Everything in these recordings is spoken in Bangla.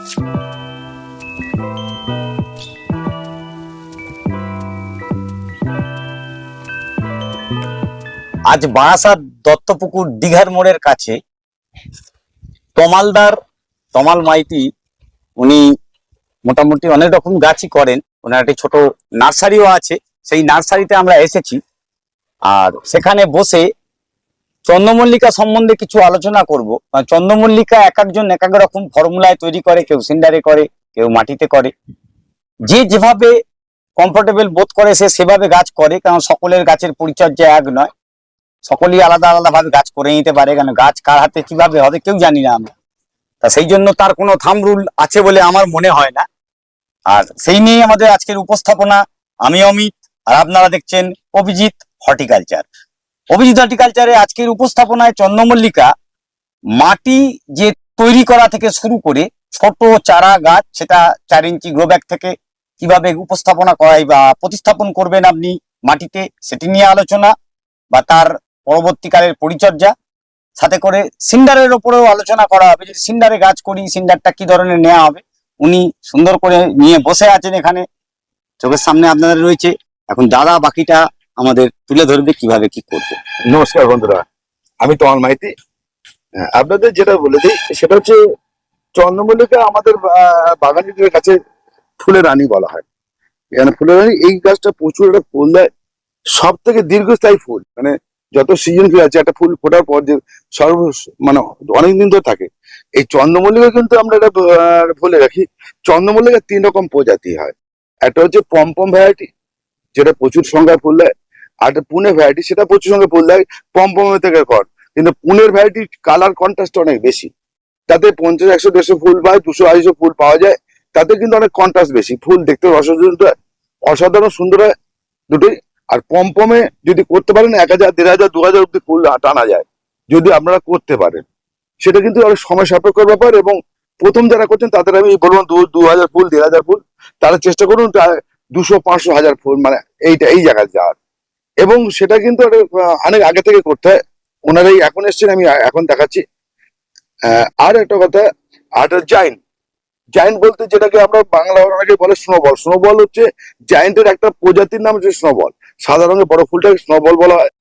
আজ বারাসাত দত্তপুকুর দিঘার মোড়ের কাছে তমালদার তমাল মাইতি, উনি মোটামুটি অনেক রকম গাছই করেন। ওনার একটি ছোট নার্সারিও আছে। সেই নার্সারিতে আমরা এসেছি। আর সেখানে বসে চন্দ্রমল্লিকা সম্বন্ধে কিছু আলোচনা করব। চন্দ্রমল্লিকা এক একজন এক এক রকম ফর্মুলায় তৈরি করে, কেউ সিন্ডারে করে, কেউ মাটিতে করে। যে যেভাবে কমফোর্টেবল বোধ করে সে সেভাবে গাছ করে, কারণ সকলের গাছের পরিচর্যা এক নয়। সকলেই আলাদা আলাদা ভাবে গাছ করে নিতে পারে কারণ গাছ কার হাতে কীভাবে হবে কেউ জানি না আমরা। তা সেই জন্য তার কোনো থাম রুল আছে বলে আমার মনে হয় না। আর সেই নিয়ে আমাদের আজকের উপস্থাপনা। আমি অমিত, আর আপনারা দেখছেন অভিজিৎ হর্টিকালচার। অভিজিৎ হর্টিকালচারে আজকের উপস্থাপনায় চন্দ্রমল্লিকা মাটি যে তৈরি করা থেকে শুরু করে ছোট চারা গাছ, সেটা চার ইঞ্চি গ্রো ব্যাগ থেকে কীভাবে উপস্থাপনা করাই বা প্রতিস্থাপন করবেন আপনি মাটিতে, সেটি নিয়ে আলোচনা বা তার পরবর্তীকালের পরিচর্যা। সাথে করে সিন্ডারের ওপরেও আলোচনা করা হবে যদি সিন্ডারে গাছ করি, সিন্ডারটা কি ধরনের নেওয়া হবে? উনি সুন্দর করে নিয়ে বসে আছেন এখানে। চোখের সামনে আপনাদের রয়েছে। এখন দাদা বাকিটা আমাদের তুলে ধরবে কীভাবে কি করবে। নমস্কার বন্ধুরা আমি তমাল মাইতি। হ্যাঁ, আপনাদের যেটা বলে দিই সেটা হচ্ছে চন্দ্রমল্লিকা আমাদের আহ, বাগানিদের কাছে ফুলের রানী বলা হয়। এখানে ফুলের রানী এই গাছটা প্রচুর একটা ফুল দেয়। সব থেকে দীর্ঘস্থায়ী ফুল মানে যত সিজন ফুল আছে একটা ফুল ফোটার পর যে সর্ব মানে অনেকদিন ধরে থাকে। এই চন্দ্রমল্লিকা কিন্তু আমরা এটা বলে রাখি চন্দ্রমল্লিকার তিন রকম প্রজাতি হয়। একটা হচ্ছে পম্পম ভ্যারাইটি যেটা প্রচুর সংখ্যায় ফুল দেয়। আর পুনে ভ্যারাইটি সেটা প্রচুর সঙ্গে দেয়, পম্পমে থেকে কর। কিন্তু পুনের ভ্যারাইটি কালার কন্ট্রাস্ট অনেক বেশি। তাতে পঞ্চাশ, একশো, দেড়শো ফুল বা দুশো, আড়াইশো ফুল পাওয়া যায়। তাতে কিন্তু অনেক কন্ট্রাস্ট বেশি। ফুল দেখতে অসাধারণ অসাধারণ সুন্দর হয় দুটোই। আর পম্পমে যদি করতে পারেন এক হাজার, দেড় হাজার, দু হাজার অব্দি ফুল টানা যায়, যদি আপনারা করতে পারেন। সেটা কিন্তু অনেক সময় সাপেক্ষ ব্যাপার এবং প্রথম যারা করছেন তাদের আমি বলব দু দু হাজার ফুল, দেড় হাজার ফুল, তারা চেষ্টা করুন দুশো, পাঁচশো, হাজার ফুল মানে এইটা, এই জায়গায় যাওয়ার। এবং সেটা কিন্তু অনেক আগে থেকে করতে হয়। ওনারাই এখন এসছেন, আমি এখন দেখাচ্ছি। আর একটা কথা, আর জাইন জাইন্ট বলতে যেটাকে আমরা বাংলা অনেকে বলে স্নোবল স্নোবল হচ্ছে জায়েন্টের একটা প্রজাতির নাম হচ্ছে স্নোবল সাদা রঙের বড় ফুলটাকে স্নোবল বলা হয়।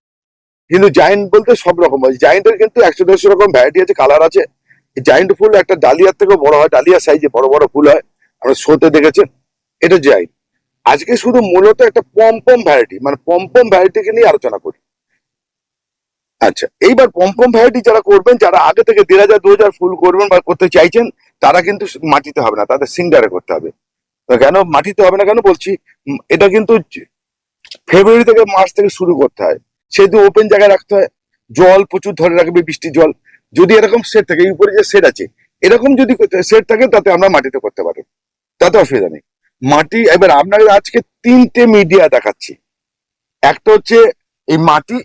কিন্তু জায়েন্ট বলতে সব রকম হয়। জায়েন্টের কিন্তু একশো দেড়শো রকম ভ্যারাইটি আছে কালার আছে। জায়েন্ট ফুল একটা ডালিয়ার থেকেও বড় হয়, ডালিয়া সাইজে বড় বড় ফুল হয়। আমরা শোতে দেখেছেন, এটা জাইন্ট আজকে শুধু মূলত একটা পম্পম ভ্যারাইটি মানে পম্পম ভ্যারাইটিকে নিয়ে আলোচনা করি। আচ্ছা এইবার পম্পম ভ্যারাইটি যারা করবেন, যারা আগে থেকে দেড় হাজার, দু হাজার ফুল করবেন বা করতে চাইছেন, তারা কিন্তু মাটিতে হবে না, তাদের সিঙ্গারে করতে হবে। কেন মাটিতে হবে না কেন বলছি এটা কিন্তু ফেব্রুয়ারি থেকে মার্চ থেকে শুরু করতে হয়। সেহেতু ওপেন জায়গায় রাখতে হয়। জল প্রচুর ধরে রাখবে বৃষ্টির জল। যদি এরকম সেট থাকে উপরে যে সেট আছে, এরকম যদি সেট থাকে, তাতে আমরা মাটিতে করতে পারি। তাতে অসুবিধা নেই। মাটি এবার আপনাদের আজকে তিনটে মিডিয়া দেখাচ্ছি। একটা হচ্ছে এই মাটি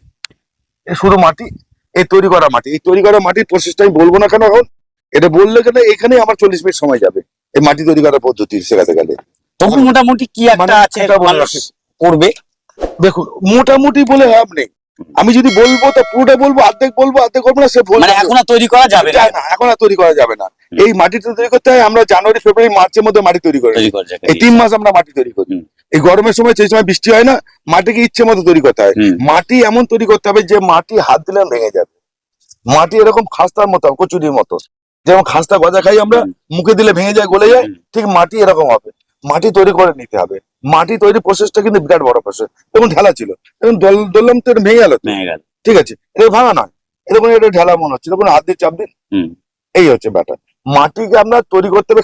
শুধু মাটি এই তৈরি করা মাটি। এই তৈরি করা মাটির প্রসেসটা আমি বলব না কেন এখন এটা বললে কেন এখানে আমার চল্লিশ মিনিট সময় যাবে এই মাটি তৈরি করার পদ্ধতি শেখাতে গেলে। তবু মোটামুটি কি একটা মানে আছে। করবে দেখুন মোটামুটি বলে লাভ নেই। আমি যদি বলব তা পুরোটা বলব অর্ধেক বলব অর্ধেক বলব না সে মানে এখন আর তৈরি করা যাবে না। এখন আর তৈরি করা যাবে না। এই মাটিটা তৈরি করতে হয় আমরা জানুয়ারি ফেব্রুয়ারি মার্চের মধ্যে মাটি তৈরি করি এই তিন মাস আমরা মাটি তৈরি করি। এই গরমের সময় সেই সময় বৃষ্টি হয় না মাটিকে ইচ্ছে মতো তৈরি করতে হয়। মাটি এমন তৈরি করতে হবে যে মাটি হাত দিলে ভেঙে যাবে। মাটি এরকম খাস্তার মতো কচুরির মতো। যেমন খাস্তা গজা খাই আমরা মুখে দিলে ভেঙে যায় গলে যায় ঠিক মাটি এরকম হবে। মাটি তৈরি করে নিতে হবে। মাটি তৈরি প্রসেসটা কিন্তু বিরাট বড় প্রসেস এবং ঢালা ছিল দল- দললাম তো ভেঙে গেল। ঠিক আছে এটা ভাঙা নয়। এরকম এটা ঢালা মনে হচ্ছে তখন হাত দিয়ে চাপ দিন। এই হচ্ছে ব্যাপার। মাটিকে আমরা তৈরি করতে হবে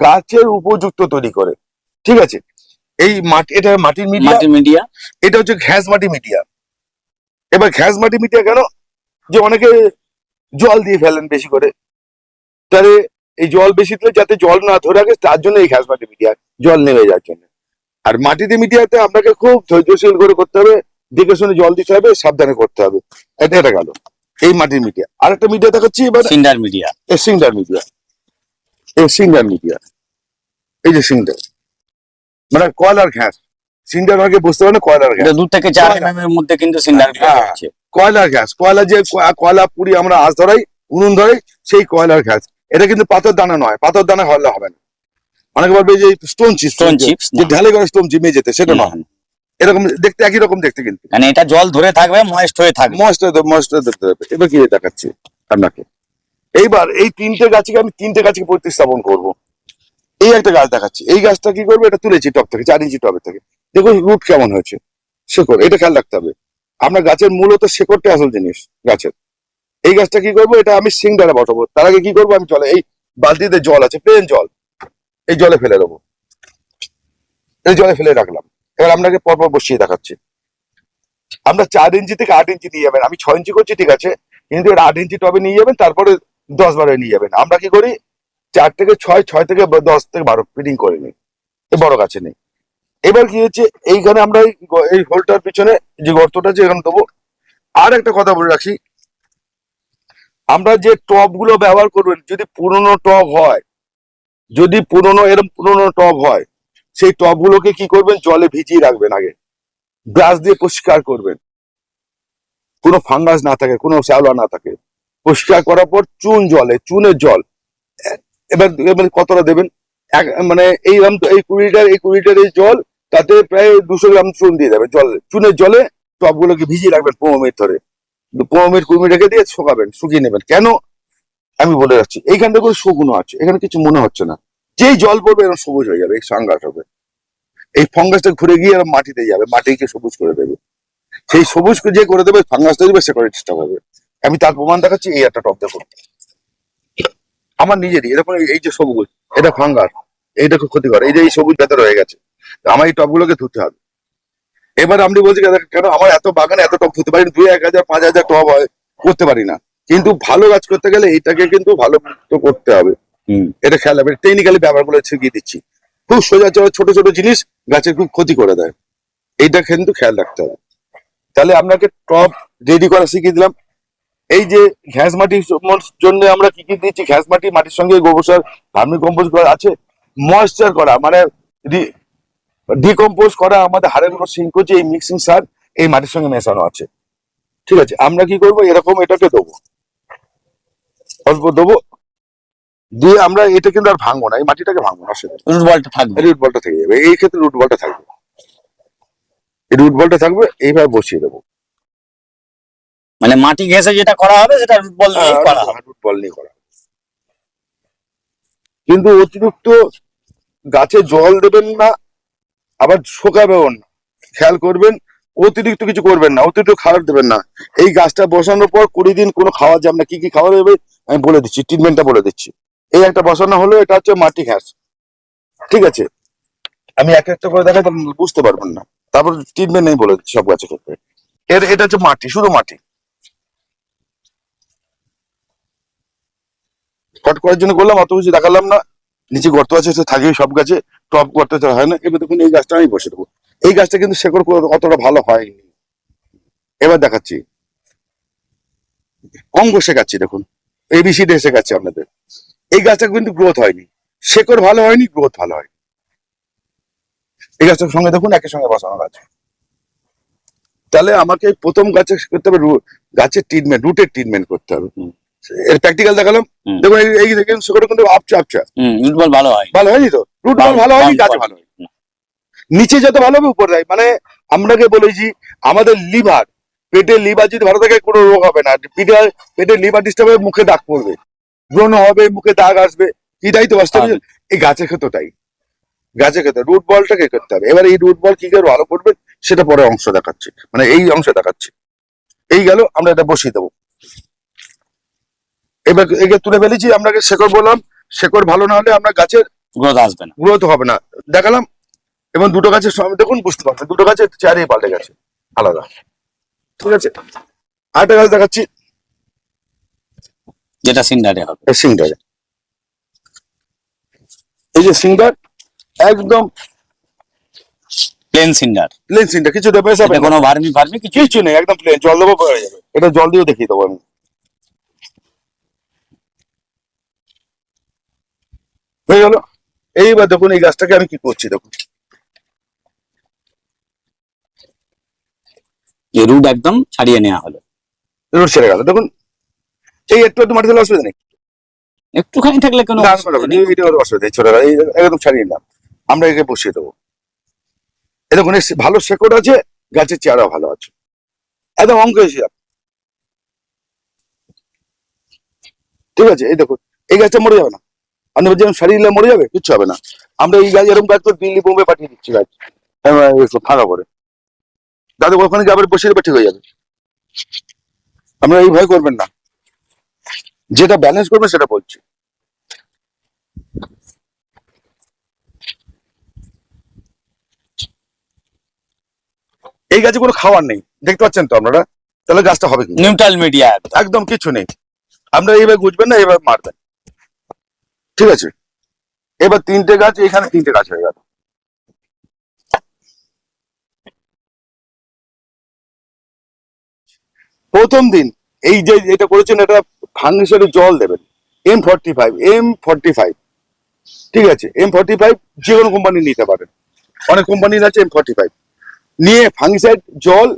গাছের উপযুক্ত তৈরি করে। ঠিক আছে? এই মাটি এটা মাটির মিডিয়া। মিডিয়া। এটা হচ্ছে ঘ্যাস মাটি মিডিয়া। এবার ঘ্যাস মাটি মিডিয়া কেন? যে অনেকে জল দিয়ে ফেলেন বেশি করে। তাহলে এই জল বেশি দিলে যাতে জল না ধরে রাখে তার জন্য এই ঘ্যাস মাটি মিডিয়া জল নেমে যাওয়ার জন্য। আর মাটিতে মিডিয়াতে আপনাকে খুব ধৈর্যশীল করে করতে হবে দেখে শুনে জল দিতে হবে সাবধানে করতে হবে। এটা এটা গেল। এই মাটির মিডিয়া। আর একটা মিডিয়া দেখাচ্ছি এবার। Cinder media. এই সিঙ্গার মিডিয়া। এই সিঙ্গার মিডিয়া। এই যে সিঙ্গার মানে কয়লার ঘ্যাস সিঙ্গার আগে বুঝতে পারেন কয়লার ঘ্যাস এটা দু থেকে চার এম এর মধ্যে কিন্তু সিন্ডার হ্যাঁ। আছে কয়লার গ্যাস কয়লা যে কয়লা পুড়ি আমরা আঁচ ধরাই উনুন ধরাই সেই কয়লার গ্যাস এটা কিন্তু পাথর দানা নয় পাথর দানা হলে হবে না। অনেকে বলবে যে স্টোন চিপস Stone chips যে ঢালে করে স্টোন চিপ মেঝেতে সেটা নয়। এরকম দেখতে একই রকম দেখতে কিন্তু। মানে এটা জল ধরে থাকবে ময়েস্ট হয়ে থাকবে। ময়েস্টার ময়েস্টার দেখতে হবে। এবার কি দেখাচ্ছি আপনাকে? এইবার এই তিনটে গাছকে আমি তিনটে গাছকে প্রতিস্থাপন করব। এই একটা গাছ দেখাচ্ছি। এই গাছটা কি করব? এটা তুলেছি টপ থেকে চার ইঞ্চি টবের থেকে। দেখুন রুট কেমন হয়েছে। শেকড় এটা খেয়াল রাখতে হবে। আপনার গাছের মূলত শেকড়টা আসল জিনিস গাছের। এই গাছটা কি করব? এটা আমি সিংডারে বসাবো। তার আগে কি করব? আমি জলে, এই বালতিতে জল আছে প্লেন জল। এই জলে ফেলে দেবো। এই জলে ফেলে রাখলাম। এবার আপনাকে পরপর বসিয়ে দেখাচ্ছি। আমরা চার ইঞ্চি থেকে আট ইঞ্চি নিয়ে যাবেন। আমি ছয় ইঞ্চি করছি, ঠিক আছে? কিন্তু এটা আট ইঞ্চি টবে নিয়ে যাবেন, তারপরে দশ বারো নিয়ে যাবেন। আমরা কি করি? চার থেকে ছয় ছয় থেকে দশ থেকে বারো, ফিটিং করে নিই। বড় গাছে নেই। এবার কি হচ্ছে? এইখানে আমরা এই হোলটার পিছনে যে গর্তটা আছে, এখানে দেবো। আর একটা কথা বলে রাখি। আমরা যে টবগুলো ব্যবহার করবেন, যদি পুরনো টব হয়, যদি পুরনো এরকম পুরনো টব হয়, সেই টব গুলোকে কি করবেন? জলে ভিজিয়ে রাখবেন আগে। ব্রাশ দিয়ে পরিষ্কার করবেন। কোনো ফাঙ্গাস না থাকে, কোনো শ্যাওলা না থাকে। পরিষ্কার করার পর চুন জলে, চুনের জল। এবার এবার কতটা দেবেন? এক মানে এই রাম- এই কুড়ি লিটার, এই কুড়ি লিটার এই জল, তাতে প্রায় দুশো গ্রাম চুন দিয়ে দেবেন। জল, চুনের জলে টবগুলোকে ভিজিয়ে রাখবেন পনেরো মিনিট ধরে। পনেরো মিনিট, কুড়ি মিনিট রেখে দিয়ে শুকাবেন, শুকিয়ে নেবেন। কেন? আমি বলে যাচ্ছি এইখানটা করে শুকনো আছে, এখানে কিছু মনে হচ্ছে না। যেই জল পড়বে এরকম সবুজ হয়ে যাবে, এই হবে। এই ফাঙ্গাসটা ঘুরে গিয়ে এরকম মাটিতে যাবে, মাটিকে সবুজ করে দেবে। সেই সবুজ যে করে দেবে, ফাঙ্গাসটা দিবে, সে করে ডিস্টার্ব হবে আমি তার প্রমাণ দেখাচ্ছি, এই একটা টপ দেখুন। আমার নিজেরই এরকম এই- যে সবুজ, এটা ফাঙ্গাস, এইটা খুব ক্ষতিকর, এই যে এই সবুজ ভেতর হয়ে গেছে। আমার এই টপগুলোকে ধুতে হবে। এবার আপনি বলছি কেন- আমার এত বাগানে এত টপ ধুতে পারি? দুই এক হাজার পাঁচ হাজার টপ হয় করতে পারি না। কিন্তু ভালো গাছ করতে গেলে এইটাকে কিন্তু ভালো তো করতে হবে। এটা খেয়াল হবে টেকনিক্যালি ব্যবহারগুলো শিখিয়ে দিচ্ছি। খুব সোজা ছোট ছোট জিনিস গাছের খুব ক্ষতি করে দেয়। এইটা কিন্তু খেয়াল রাখতে হবে। তাহলে আপনাকে টপ রেডি করা শিখিয়ে দিলাম। এই যে ঘ্যাস মাটির জন্য আমরা কি কি দিচ্ছি? ঘ্যাস মাটি মাটির সঙ্গে গোবর সার ভার্মি কম্পোজ করা আছে ময়েশ্চার করা মানে ডিকম্পোজ করা আমাদের হাড়ের উপর সিঙ্ক করছে এই মিক্সিং সার এই মাটির সঙ্গে মেশানো আছে। ঠিক আছে আমরা কি করব? এরকম এটাকে দেবো। অল্প দেবো। দিয়ে আমরা এটা কিন্তু আর ভাঙবো না এই মাটিটাকে ভাঙবো না সেটা রুট বলটা থাকবে। রুট বলটা থেকে যাবে। এই ক্ষেত্রে রুট বলটা থাকবে। এই রুট বলটা থাকবে এইভাবে বসিয়ে দেবো। মানে মাটি ঘেঁষে যেটা করা হবে সেটা রুট বল দিয়ে করা হবে। রুট বল নিয়ে করা। কিন্তু অতিরিক্ত গাছে জল দেবেন না আবার শোকাবেও না খেয়াল করবেন, অতিরিক্ত কিছু করবেন না, অতিরিক্ত খাবার দেবেন না। এই গাছটা বসানোর পর কুড়ি দিন কোনো খাওয়া যাবে না কি কি খাওয়া দেবে, আমি বলে দিচ্ছি ট্রিটমেন্টটা বলে দিচ্ছি। এই একটা বসানো হলো, এটা হচ্ছে মাটি ঘাস। ঠিক আছে? আমি এক একটা করে দেখাই বুঝতে পারবেন না। তারপর ট্রিটমেন্ট নেই বলে দিচ্ছি সব গাছের ক্ষেত্রে। এর, এটা হচ্ছে মাটি, শুধু মাটি। কট করার জন্য করলাম, অত কিছু দেখালাম না। নিচে গর্ত আছে, সে থাকেই সব গাছে। টপ করতে হয় না? এবার দেখুন, এই গাছটা আমি বসে দেবো। এই গাছটা কিন্তু শেকড় অতটা ভালো হয়নি। এবার দেখাচ্ছি। অঙ্গ শেখাচ্ছি, দেখুন। এবিসিডি শেখাচ্ছি আপনাদের। এই গাছটা কিন্তু গ্রোথ হয়নি। শেকড় ভালো হয়নি গ্রোথ ভালো হয়নি। এই গাছটার সঙ্গে দেখুন একের সঙ্গে বসানো গাছ। তাহলে আমাকে প্রথম গাছে করতে হবে গাছের ট্রিটমেন্ট রুটের ট্রিটমেন্ট করতে হবে। এর প্র্যাকটিক্যাল দেখালাম। দেখুন এই- দেখেন শেকড় কিন্তু আপচা আপচা রুট বল ভালো হয়। ভালো হয়নি তো? রুট বল ভালো হয়নি গাছ ভালো নিচে যত ভালো হবে উপরে যায়। মানে আমরাকে বলেছি আমাদের লিভার পেটের লিভার যদি ভালো থাকে কোনো রোগ হবে না। পেটে পেটের লিভার ডিস্টার্ব হবে মুখে দাগ পড়বে। ব্রণ হবে মুখে দাগ আসবে। এটাই তো বাস্তব। এই গাছের ক্ষেত্রে তাই। গাছের ক্ষেত্রে রুট বলটাকে করতে হবে। এবার এই রুট বল কি করে ভালো করবে সেটা পরে অংশ দেখাচ্ছে। মানে এই অংশ দেখাচ্ছে। এই গেল আমরা এটা বসিয়ে দেবো। এবার একে তুলে ফেলেছি আমরা শেকড় বললাম শেকড় ভালো না হলে আমরা গাছের গ্রোথ আসবে না। গ্রোথ হবে না। দেখালাম এবং দুটো গাছের সঙ্গে দেখুন বুঝতে পারবেন দুটো গাছের চারিয়ে পাল্টে গেছে আলাদা। ঠিক আছে? আরেকটা গাছ দেখাচ্ছি। যেটা সিন্ডারে হবে। সিংডার এই যে সিংডার একদম প্লেন সিন্ডার। প্লেন সিংডার কিছু দেবে কোনো ভার্মি ফার্মি কিছু কিছু নেই একদম প্লেন জল দেবো যাবে। এটা জল দিয়েও দেখিয়ে দেবো আমি। হয়ে গেল। এইবার দেখুন এই গাছটাকে আমি কি করছি দেখুন। যে রুট একদম ছাড়িয়ে নেওয়া হলো। রোড ছেড়ে গেল দেখুন। এই একটু একটু মাটি দিলে অসুবিধা নেই। একটুখানি থাকলে কোনো অসুবিধা নেই। এটা অসুবিধা নেই, ছোট এই একদম ছাড়িয়ে নিলাম। আমরা একে বসিয়ে দেবো। এ দেখুন ভালো শেকড় আছে গাছের চেহারা ভালো আছে। একদম অঙ্ক হিসাব ঠিক আছে এই দেখুন এই গাছটা মরে যাবে না। আপনি বলছেন সারিয়ে দিলে মরে যাবে কিচ্ছু হবে না। আমরা এই গাছ এরকম গাছ তো দিল্লি বোম্বে পাঠিয়ে দিচ্ছি গাছ হ্যাঁ, ফাঁকা করে দাদা ওখানে আবার বসিয়ে দেবে ঠিক হয়ে যাবে। আমরা এই ভয় করবেন না। যেটা ব্যালেন্স করবে সেটা বলছি। এই গাছে কোনো খাবার নেই। দেখতে পাচ্ছেন তো আপনারা? তাহলে গাছটা হবে কি? নিউট্রাল মিডিয়া একদম কিছু নেই। আমরা এইভাবে গুজবেন না এবার মারবেন। ঠিক আছে? এবার তিনটে গাছ, এখানে তিনটে গাছ হয়ে গেল। প্রথম দিন, এই যে এটা করেছেন, এটা ফাঙ্গিসাইডে জল দেবেন। M forty five M forty five ঠিক আছে? এম ফর্টি ফাইভ যে কোনো কোম্পানি নিতে পারেন। অনেক কোম্পানির আছে এম ফর্টি ফাইভ নিয়ে ফাঙ্গিসাইড জল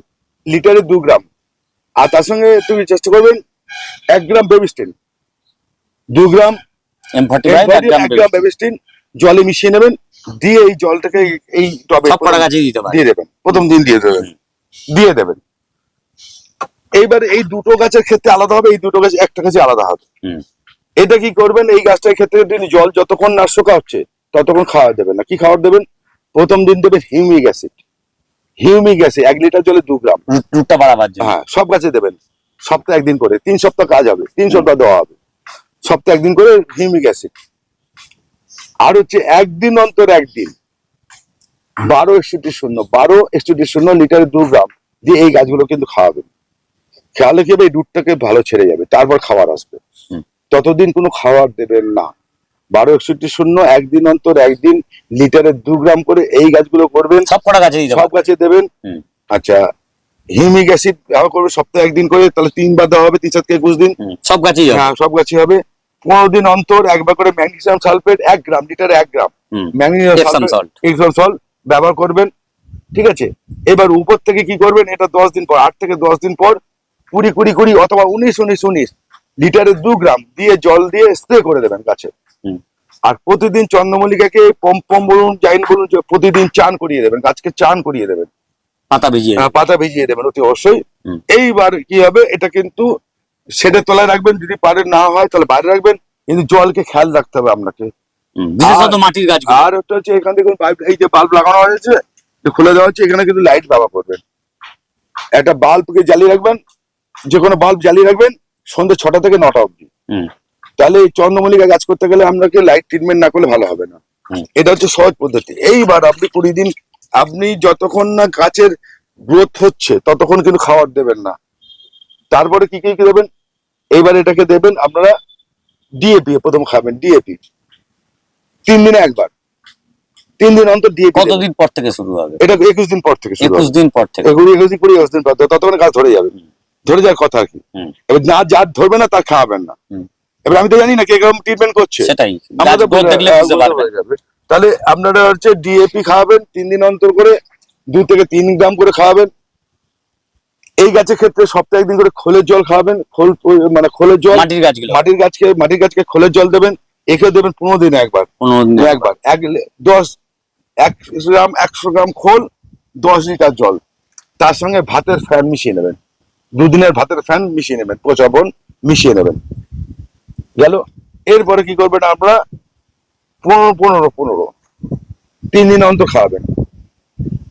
লিটারে দু গ্রাম। আর তার সঙ্গে তুমি চেষ্টা করবেন, এক গ্রাম বেবিস্টিন দু গ্রাম জলে মিশিয়ে নেবেন দিয়ে এই জলটাকে এই- টবে গাছে দিতে দিয়ে দেবেন। প্রথম দিন দিয়ে দেবেন। দিয়ে দেবেন। এইবার এই দুটো গাছের ক্ষেত্রে আলাদা হবে এই দুটো গাছ একটা গাছে আলাদা হবে। এটা কি করবেন? এই গাছটার ক্ষেত্রে জল যতক্ষণ না শোকা হচ্ছে ততক্ষণ খাওয়া দেবেন না। কি খাবার দেবেন? প্রথম দিন দেবেন হিউমিক অ্যাসিড। হিউমিক অ্যাসিড এক লিটার জলে দু গ্রাম। রুট- রুটটা বাড়াবার জন্য। হ্যাঁ সব গাছে দেবেন। সপ্তাহে একদিন করে। তিন সপ্তাহ কাজ হবে। তিন সপ্তাহ দেওয়া হবে। সপ্তাহে একদিন করে হিউমিক অ্যাসিড। আর হচ্ছে একদিন অন্তর একদিন বারো একষট্টি শূন্য বারো একষট্টি শূন্য লিটারে দু গ্রাম দিয়ে এই গাছগুলো কিন্তু খাওয়াবেন। খেয়ালে কি হবে এই দুধটাকে ভালো ছেড়ে যাবে তারপর খাবার আসবে। ততদিন কোনো খাবার দেবেন না। বারো একষট্টি শূন্য একদিন অন্তর একদিন লিটারে দু গ্রাম করে এই গাছগুলো করবেন। সব কটা গাছে সব গাছে দেবেন। আচ্ছা হিউমিক অ্যাসিড ব্যবহার করবে সপ্তাহে একদিন করে তাহলে তিনবার দেওয়া হবে তিন সাত একুশ দিন। সব গাছেই হ্যাঁ সব গাছে হবে। পনেরো দিন অন্তর একবার করে ম্যাগনেসিয়াম সালফেট এক গ্রাম লিটারে এক গ্রাম। ম্যাগনেসিয়াম সল্ট ব্যবহার করবেন ঠিক আছে? এবার উপর থেকে কি করবেন এটা দশ দিন পর আট থেকে দশ দিন পর কুড়ি কুড়ি কুড়ি অথবা উনিশ উনিশ উনিশ লিটারে দু গ্রাম দিয়ে জল দিয়ে স্প্রে করে দেবেন গাছে। আর প্রতিদিন চন্দ্রমল্লিকাকে পম পম বলুন জাইন বলুন প্রতিদিন চান করিয়ে দেবেন গাছকে চান করিয়ে দেবেন। পাতা ভিজিয়ে। পাতা ভিজিয়ে দেবেন অতি অবশ্যই। এইবার কি হবে এটা কিন্তু শেডের তলায় রাখবেন যদি পারে না হয় তাহলে বাইরে রাখবেন কিন্তু জলকে খেয়াল রাখতে হবে আপনাকে। হুম, বিশেষত মাটির গাছ আর একটা হচ্ছে এখান থেকে পাইপ এই যে বাল্ব লাগানো হয়েছে যে খুলে দেওয়া হচ্ছে এখানে কিন্তু লাইট ব্যবহার করবেন। একটা বাল্বকে জ্বালিয়ে রাখবেন যে কোনো বাল্ব জ্বালিয়ে রাখবেন সন্ধ্যে ছটা থেকে নটা অবধি। হুম। তাহলে এই চন্দ্রমল্লিকা গাছ করতে গেলে আপনাকে লাইট ট্রিটমেন্ট না করলে ভালো হবে না। এটা হচ্ছে সহজ পদ্ধতি। এইবার আপনি কুড়ি দিন আপনি যতক্ষণ না গাছের গ্রোথ হচ্ছে ততক্ষণ কিন্তু খাবার দেবেন না। তারপরে কি কি কি দেবেন? এইবার এটাকে দেবেন আপনারা ডিএপি প্রথম খাবেন ডিএপি তিন দিনে একবার। তিন দিন অন্তর ডিএপি কতদিন পর থেকে শুরু হবে? এটা একুশ দিন পর থেকে একুশ দিন পর থেকে। একুশ একুশ দিন কুড়ি একুশ দিন পর। থেকে, ততক্ষণে গাছ ধরে যাবে। ধরে যাওয়ার কথা আর কি। এবার না যার ধরবে না তার খাওয়াবেন না। এবার আমি তো জানি না কে কীরকম ট্রিটমেন্ট করছে। সেটাই। আমাদের হয়ে। তাহলে আপনারা হচ্ছে ডিএপি খাওয়াবেন তিন দিন অন্তর করে দু থেকে তিন গ্রাম করে খাওয়াবেন। এই গাছের ক্ষেত্রে সপ্তাহে একদিন করে খোলের জল খাওয়াবেন খোল মানে খোলের জল মাটির গাছগুলো। মাটির গাছকে মাটির গাছকে খোলের জল দেবেন একে দেবেন পনেরো দিনে একবার। পনেরো দিন একবার। এক দশ এক গ্রাম একশো গ্রাম খোল দশ লিটার জল। তার সঙ্গে ভাতের ফ্যান মিশিয়ে নেবেন। দুদিনের ভাতের ফ্যান মিশিয়ে নেবেন পচাবন মিশিয়ে নেবেন। গেল? এরপরে কি করবেন আপনারা? পনেরো পনেরো পনেরো। তিন দিন অন্তর খাওয়াবেন।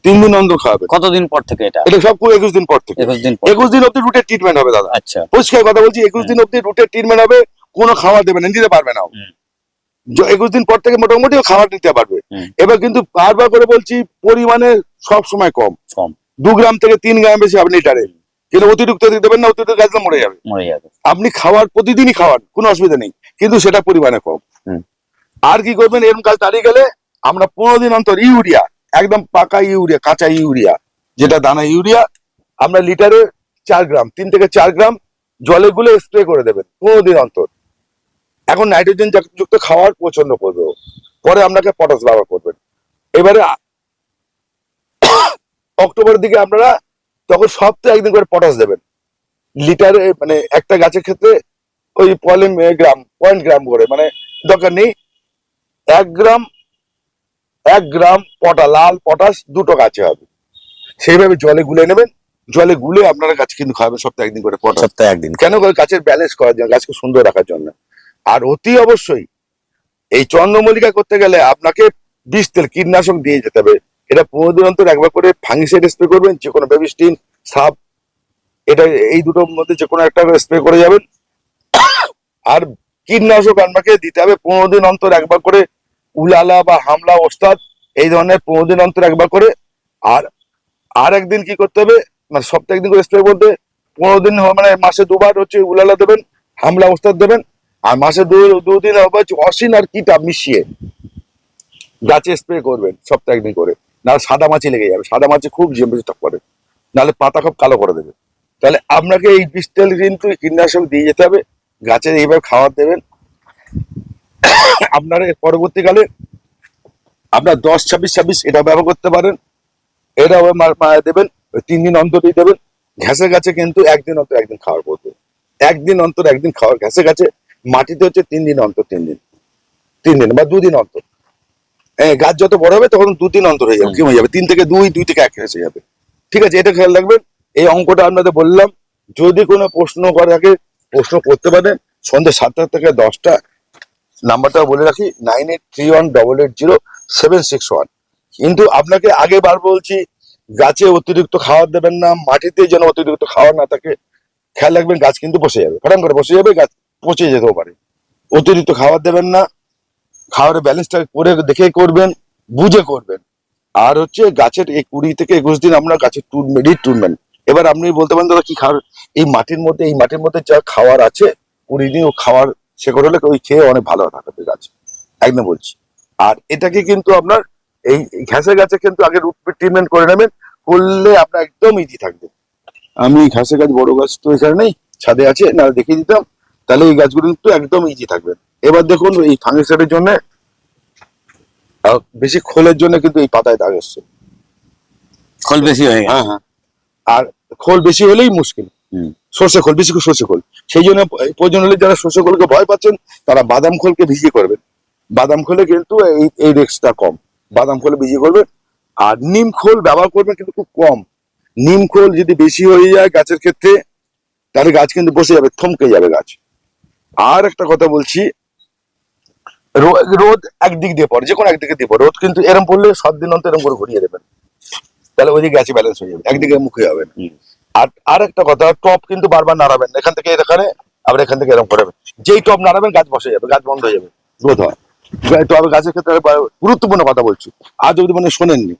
তিন দিন অন্তর খাওয়াবেন কতদিন পর থেকে এটা? এটা সব পুরো একুশ দিন পর থেকে। একুশ দিন একুশ দিন অব্দি রুটের ট্রিটমেন্ট হবে দাদা। আচ্ছা। পরিষ্কার কথা বলছি একুশ দিন অব্দি রুটের ট্রিটমেন্ট হবে কোনো খাবার দেবে না দিতে পারবে না একুশ দিন পর থেকে মোটামুটি খাবার নিতে পারবে। এবার কিন্তু বারবার করে বলছি পরিমাণে সব সময় কম। কম। দু গ্রাম থেকে তিন গ্রাম বেশি আপনি লিটারে। কিন্তু অতিরিক্ত দিতে দেবেন না অতিরিক্ত গাছটা মরে যাবে। মরে যাবে। আপনি খাওয়ার প্রতিদিনই খাওয়ান কোনো অসুবিধা নেই। কিন্তু সেটা পরিমাণে কম। আর কি করবেন এরকম কাজ দাঁড়িয়ে গেলে আমরা পনেরো দিন অন্তর ইউরিয়া একদম পাকা ইউরিয়া, কাঁচা ইউরিয়া, যেটা দানা ইউরিয়া, আমরা লিটারে চার গ্রাম, তিন থেকে চার গ্রাম জলে গুলে স্প্রে করে দেবেন, পনেরো দিন অন্তর। এখন নাইট্রোজেন যুক্ত খাওয়ার পছন্দ করবে পরে আপনাকে পটাশ ব্যবহার করবেন। এবারে অক্টোবরের দিকে আপনারা তখন সপ্তাহে একদিন করে পটাশ দেবেন। লিটারে মানে একটা গাছের ক্ষেত্রে ওই পলিম গ্রাম পয়েন্ট গ্রাম করে মানে দরকার নেই। এক গ্রাম এক গ্রাম পটা লাল পটাশ দুটো গাছে হবে। সেইভাবে জলে গুলে নেবেন। জলে গুলে আপনারা গাছ কিন্তু খাওয়াবেন সপ্তাহে একদিন করে পটাশ। সপ্তাহে একদিন। কেন করে? গাছের ব্যালেন্স করার জন্য গাছকে সুন্দর রাখার জন্য। আর অতি অবশ্যই এই চন্দ্রমল্লিকা করতে গেলে আপনাকে বিষ তেল কীটনাশক দিয়ে যেতে হবে। এটা পনেরো দিন অন্তর একবার করে ফাঙ্গিসাইড স্প্রে করবেন যে কোনো বেবিস্টিন সাপ এটা এই দুটোর মধ্যে যে কোনো একটা স্প্রে করে যাবেন। আর কীটনাশক আপনাকে দিতে হবে পনেরো দিন অন্তর একবার করে উলালা বা হামলা, ওস্তাদ, এই ধরনের পনেরো দিন অন্তর একবার করে। আর আর একদিন কি করতে হবে? মানে সপ্তাহে একদিন করে স্প্রে করতে পনেরো দিন মানে মাসে দুবার হচ্ছে উলালা দেবেন, হামলা ওস্তাদ দেবেন, আর মাসে দু দুদিন হবে হচ্ছে অসিন আর কিটা মিশিয়ে। গাছে স্প্রে করবেন, সপ্তাহে একদিন করে। নাহলে সাদা মাছি লেগে যাবে। সাদা মাছি খুব ডিস্টার্ব করে। নাহলে পাতা খুব কালো করে দেবে। তাহলে আপনাকে এই বিষ তেল কিন্তু কীটনাশক দিয়ে যেতে হবে। গাছের এইভাবে খাবার দেবেন। আপনারা পরবর্তীকালে আপনার দশ, ছাব্বিশ ছাব্বিশ এটা ব্যবহার করতে পারেন। এটা দেবেন তিন দিন অন্তরই দেবেন। ঘ্যাসের গাছে কিন্তু একদিন অন্তর একদিন খাওয়ার করবে একদিন অন্তর একদিন খাওয়ার, ঘ্যাসের গাছে, মাটিতে হচ্ছে তিন দিন অন্তর, তিন দিন। তিন দিন বা দুদিন অন্তর। হ্যাঁ গাছ যত বড় হবে তখন দুদিন অন্তর হয়ে যাবে, কি হয়ে যাবে? তিন থেকে দুই দুই থেকে এক এসে যাবে। ঠিক আছে, এটা খেয়াল রাখবেন। এই অঙ্কটা আপনাদের বললাম। যদি কোনো প্রশ্ন করে থাকে, প্রশ্ন করতে পারেন। সন্ধ্যে সাতটা থেকে দশটা নাম্বারটা বলে রাখি nine eight three one double eight zero seven six one কিন্তু আপনাকে আগে বার বলছি, গাছে অতিরিক্ত খাবার দেবেন না, মাটিতে যেন অতিরিক্ত খাওয়ার না থাকে, খেয়াল রাখবেন গাছ কিন্তু বসে যাবে ফটাম করে বসে যাবে, গাছ পচে যেতেও পারে। অতিরিক্ত খাবার দেবেন না খাবারের ব্যালেন্সটা করে দেখে করবেন, বুঝে করবেন। আর হচ্ছে গাছের এই কুড়ি থেকে একুশ দিন আমরা গাছের টুনবেন টুনবেন এবার আপনি বলতে পারেন, দাদা, কি খাওয়ার এই মাটির মধ্যে এই মাটির মধ্যে যা খাওয়ার আছে, কুড়ি দিন ও খাওয়ার শেকড় হলে ওই খেয়ে অনেক ভালো থাকবে গাছ। একদম বলছি। আর এটাকে কিন্তু আপনার এই ঘাসের গাছে কিন্তু আগে রুট ট্রিটমেন্ট করে নেবেন করলে আপনার একদম ইজি থাকবে। আমি ঘাসের গাছ বড় গাছ তো এখানে নেই ছাদে আছে না দেখিয়ে দিতাম। তাহলে এই গাছগুলো কিন্তু একদম ইজি থাকবে। এবার দেখুন এই ফাঙ্গিসাইডের জন্য বেশি খোলের জন্য কিন্তু এই পাতায় দাগ এসছে। খোল বেশি হয়ে হ্যাঁ হ্যাঁ। আর খোল বেশি হলেই মুশকিল। সর্ষে খোল, বেশি করে সর্ষে খোল। সেই জন্য প্রয়োজন হলে যারা সর্ষে খোলকে ভয় পাচ্ছেন, তারা বাদাম খোলকে ভিজিয়ে করবেন। বাদাম খোলে কিন্তু এই রিস্কটা কম। বাদাম খোলে ভিজিয়ে করবেন। আর নিম খোল ব্যবহার করবেন কিন্তু খুব কম। নিম খোল যদি বেশি হয়ে যায় গাছের ক্ষেত্রে, তাহলে গাছ কিন্তু বসে যাবে, থমকে যাবে গাছ। আর একটা কথা বলছি রোদ একদিক দিয়ে পড়ে যে কোনো একদিকে দিয়ে পড়ে। রোদ কিন্তু এরম পড়লে সাত দিন অন্তর এরম করে ঘুরিয়ে দেবেন। তাহলে ওইদিকে গাছে ব্যালেন্স হয়ে যাবে, একদিকে মুখে হবে না। আর আর একটা কথা টপ কিন্তু বারবার নাড়াবেন এখান থেকে এখানে আবার এখান থেকে এরকম করাবেন যেই টপ নাড়াবেন গাছ বসে যাবে গাছ বন্ধ হয়ে যাবে গ্রোথ হয়। টবে গাছের ক্ষেত্রে গুরুত্বপূর্ণ কথা বলছি। আজ যদি মানে শোনেননি।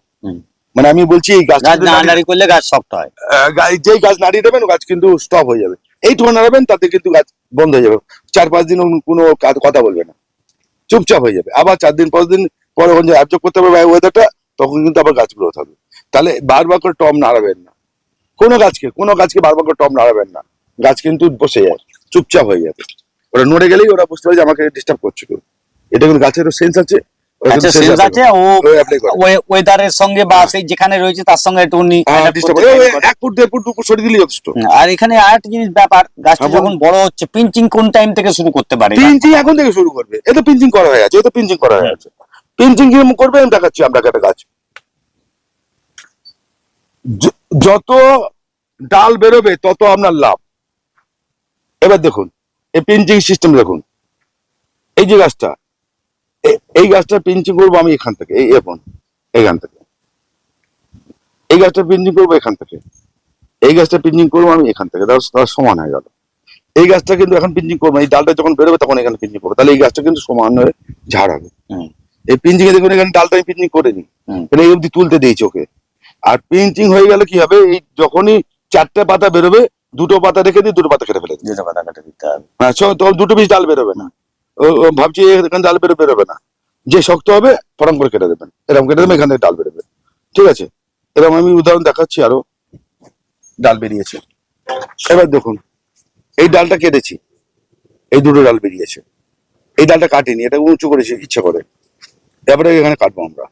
মানে আমি বলছি এই গাছ গাছ করলে গাছ সফট হয়। যেই গাছ নাড়িয়ে দেবেন গাছ কিন্তু স্টপ হয়ে যাবে। এইটুকু নাড়াবেন তাতে কিন্তু গাছ বন্ধ হয়ে যাবে। চার পাঁচ দিন কোনো কথা বলবে না। চুপচাপ হয়ে যাবে। আবার চার দিন পাঁচ দিন পরে যখন অ্যাবজর্ব করতে পারবে ওয়েদারটা তখন কিন্তু আবার গাছ গ্রোথ হবে। তাহলে বারবার করে টম নাড়াবেন না। কোনো গাছকে কোনো গাছকে বারবার করে টম নাড়াবেন না। গাছ কিন্তু বসে যায় চুপচাপ হয়ে যাবে ওরা নড়ে গেলেই ওরা বুঝতে পারে যে আমাকে ডিস্টার্ব করছে কেউ। এটা কিন্তু গাছের সেন্স আছে। ওয়েদারের সঙ্গে বা সেই যেখানে রয়েছে তার সঙ্গে একটু হ্যাঁ, adapt disturb করতে করে। ওই পারেন। এক ফুট দেড় ফুট দু ফুট সরিয়ে দিলেই যথেষ্ট। আর এখানে আর একটা জিনিস ব্যাপার গাছটা হ্যাঁ, যখন বড় হচ্ছে পিঞ্চিং কোন টাইম থেকে শুরু করতে পারে? পিঞ্চিং এখন থেকে শুরু করবে। এ তো পিঞ্চিং করা হয়ে আছে এ তো পিঞ্চিং করা হয়ে আছে। পিঞ্চিং করবে? আমি দেখাচ্ছি আপনাকে একটা গাছ। যত ডাল বেরোবে তত আপনার লাভ। এবার দেখুন এই পিঞ্চিং সিস্টেম দেখুন। এই যে গাছটা এই গাছটা পিঞ্চিং করব আমি এখান থেকে এই এখন এখান থেকে। এই গাছটা পিঞ্চিং করব এখান থেকে। এই গাছটা পিঞ্চিং করব আমি এখান থেকে তার সমান হয়ে গেল। এই গাছটা কিন্তু এখন পিঞ্চিং করব এই ডালটা যখন বেরোবে তখন এখানে পিঞ্চিং করব তাহলে এই গাছটা কিন্তু সমান হয়ে ঝাড় হবে। হুম। এই পিঞ্চিং এ দেখুন এখানে ডালটা আমি পিঞ্চিং করিনি। হুম। এখানে এই অবধি তুলতে দিয়েছি ওকে। আর পিঞ্চিং হয়ে গেলে কি হবে? এই যখনই চারটে পাতা বেরোবে দুটো পাতা রেখে দিয়ে দুটো পাতা কেটে ফেলে যেটা কথা কাটা দিতে হবে। হ্যাঁ তখন দুটো পিস ডাল বেরোবে না। ভাবছি এখানে ডাল বেরো বেরোবে না। যে শক্ত হবে ফরম করে কেটে দেবেন। এরকম কেটে দেবেন এখান থেকে ডাল বেরোবে। ঠিক আছে? এরকম আমি উদাহরণ দেখাচ্ছি আরও। ডাল বেরিয়েছে। এবার দেখুন এই ডালটা কেটেছি। এই দুটো ডাল বেরিয়েছে। এই ডালটা কাটিনি এটা উঁচু করেছি ইচ্ছে করে। এবারে এখানে কাটবো আমরা।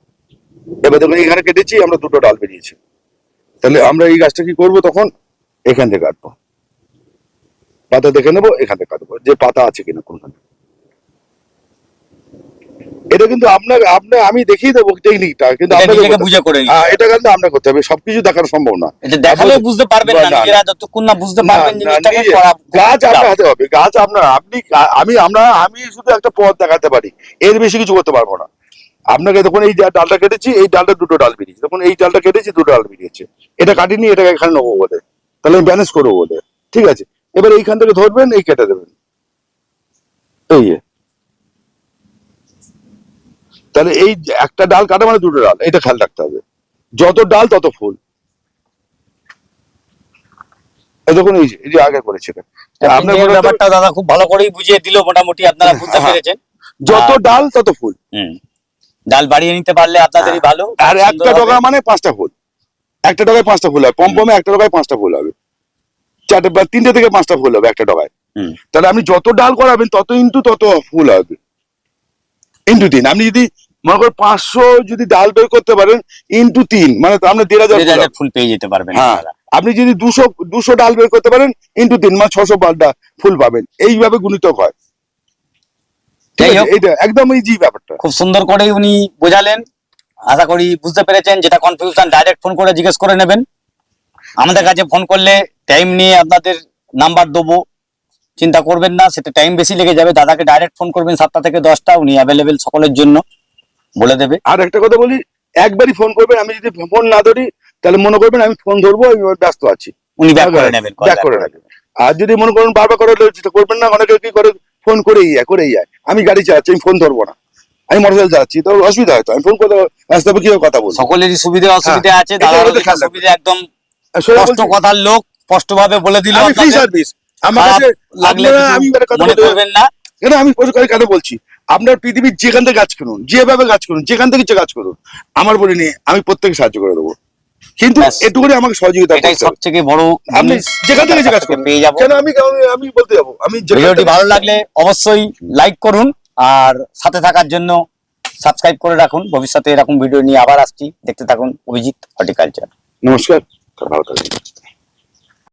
এবার দেখুন এখানে কেটেছি আমরা দুটো ডাল বেরিয়েছে। তাহলে আমরা এই গাছটা কি করব তখন? এখান থেকে কাটবো। পাতা দেখে নেব এখান থেকে কাটবো। যে পাতা আছে কিনা কোনখানে। এটা কিন্তু আপনার আপনার আমি দেখিয়ে দেবো টেকনিকটা কিন্তু এটা আপনাকে করতে- বুঝে করে হ্যাঁ, এটা কিন্তু আপনার করতে হবে সবকিছু দেখানো সম্ভব না। এটা দেখালে বুঝতে পারবেন না না, না, নিজেরা যতক্ষণ না বুঝতে পারবেন না, জিনিসটাকে গাছ আপনার হাতে হবে গাছ আপনার আপনি আমি আমরা আমি শুধু একটা পথ দেখাতে পারি এর বেশি কিছু করতে পারব না। আপনাকে তখন এই ডালটা কেটেছি এই ডালটা দুটো ডাল বেরিয়েছে। তখন এই ডালটা কেটেছি দুটো ডাল বেরিয়েছে। এটা কাটিনি এটাকে এখানে নেব বলে। তাহলে আমি ব্যালেন্স করব বলে। ঠিক আছে? এবার এইখান থেকে ধরবেন এই কেটে দেবেন। এই তাহলে এই একটা ডাল কাটা মানে দুটো ডাল এটা খেয়াল রাখতে হবে। যত ডাল তত ফুল। দেখুন এই যে এই যে আগে আপনার ব্যাপারটা দাদা খুব ভালো করেই বুঝিয়ে দিল মোটামুটি আপনারা বুঝতে হ্যাঁ। পেরেছেন। যত ডাল তত ফুল। হুম। ডাল বাড়িয়ে নিতে পারলে আপনাদেরই ভালো আর একটা। ডগা মানে পাঁচটা ফুল। একটা ডগায় পাঁচটা ফুল হবে। পম্পমে একটা ডগায় পাঁচটা ফুল হবে। চারটে বা তিনটে থেকে পাঁচটা ফুল হবে একটা ডগায়। তাহলে আপনি যত ডাল করাবেন তত ইন্টু তত ফুল হবে। ইন্টু তিন। আপনি যদি মনে করেন পাঁচশো যদি ডাল বের করতে পারেন ইন্টু তিন। মানে তো আপনার দেড় হাজার ফুল পেয়ে যেতে পারবেন হ্যাঁ। আপনি যদি দুশো দুশো ডাল বের করতে পারেন ইন্টু তিন। মানে ছশো ফুল পাবেন। এইভাবে গুণিতক হয়। এইটা ব্যাপারটা। খুব সুন্দর করেই উনি বোঝালেন। আশা করি বুঝতে পেরেছেন যেটা কনফিউশন ডাইরেক্ট ফোন করে জিজ্ঞেস করে নেবেন। আমাদের কাছে ফোন করলে টাইম নিয়ে আপনাদের নাম্বার দেবো। চিন্তা করবেন না সেটা টাইম বেশি লেগে যাবে। দাদাকে ডাইরেক্ট ফোন করবেন সাতটা থেকে দশটা উনি অ্যাভেলেবেল সকলের জন্য বলে দেবে। আর একটা কথা বলি একবারই ফোন করবেন আমি যদি ফোন না ধরি তাহলে মনে করবেন আমি ফোন ধরবো আমি ব্যস্ত আছি। উনি ব্যাক করে নেবেন ব্যাক করে করে নেবেন। আর যদি মনে করেন বারবার করে করবেন না অনেকে কি করে ফোন করেই যায় করেই যায় আমি গাড়ি চালাচ্ছি আমি ফোন ধরবো না। আমি মোটরসাইকেল চালাচ্ছি তো অসুবিধা হয়তো আমি ফোন করে রাস্তা কি কথা বলব? সকলেরই সুবিধা অসুবিধা আছে। সুবিধা একদম স্পষ্ট কথার লোক স্পষ্ট ভাবে বলে দিল আমি ফ্রি সার্ভিস আমার কাছে লাগলে আমি কথা মনে বলতে- করবেন না। কেন আমি বলছি? আপনার পৃথিবীর যেখান থেকে কাজ করুন যেভাবে কাজ করুন যেখান থেকে কাজ করুন আমার বলিনি আমি প্রত্যেকে সাহায্য করে দেবো। কিন্তু এটুকুনি আমাকে সহযোগিতা এটাই করতে হবে। সব থেকে বড় আমি যেখান থেকে যে কাজ করুন পেয়ে যাব। কেন আমি আমি বলতে যাব। আমি ভিডিওটি ভালো লাগলে অবশ্যই লাইক করুন আর সাথে থাকার জন্য সাবস্ক্রাইব করে রাখুন। ভবিষ্যতে এরকম ভিডিও নিয়ে আবার আসছি। দেখতে থাকুন অভিজিৎ হর্টিকালচার। নমস্কার। ভালো থাকবেন।